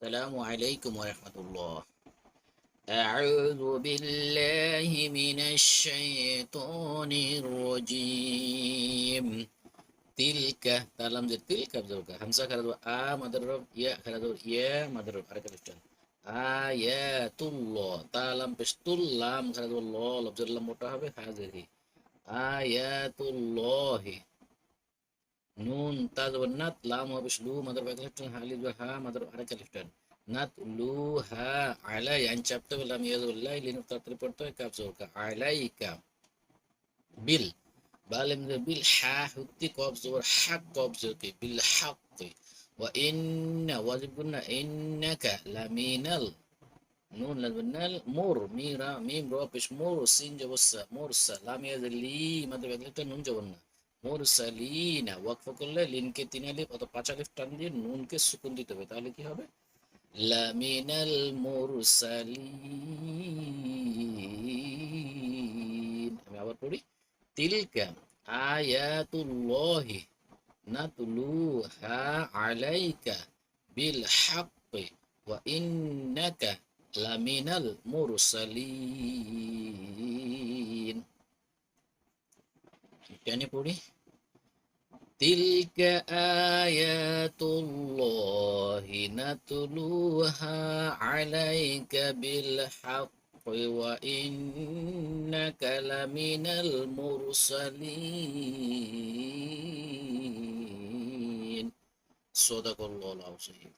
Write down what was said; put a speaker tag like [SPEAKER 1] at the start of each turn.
[SPEAKER 1] السلام عليكم ورحمة الله أعوذ بالله من الشيطان الرجيم تلك تعلم زي تلك بزوجة همسة كردو آ مدرب يا كردو يا مدرب حركة لفتان آيات الله تعلم بشتول لام كردو الله لفظ الله متحبه هذه آيات الله নুন তাজ ও নাত লাম হবে লু মাদার বাকি লিফটন হালি হা মাদার আরেকা লিফটন নাত লু হা আলাই আইন চাপতে বললাম ইয়াজ উল্লাহ লিন তাড়াতাড়ি পড়তে হয় কাপ জোরকা আলাইকা বিল বালেম বিল হা হুত্তি কব জোর হাক কব জোরকে বিল হাক وإن واجب قلنا إنك لمينال نون لبنال مور ميرا ميم روبش مور سين جبسا مورسا لام يزل لي ماذا بقول نون جبنا মুরসালিনা, ওয়াকফ করলে লিনকে তিন আলিফ অত পাঁচ আলিফ টান দিয়ে নুনকে সুকুন দিতে হবে, তাহলে কি হবে? লামিনাল মুরসালিন। আমি আবার পড়ি, তিলকা আয়াতুল্লাহি নাতলুহা আলাইকা বিল হাক্কি ওয়া ইন্নাকা লামিনাল মুরসালিন। টেনে পড়ি। تلك آيات الله نتلوها عليك بالحق وإنك لمن المرسلين. صدق الله العظيم.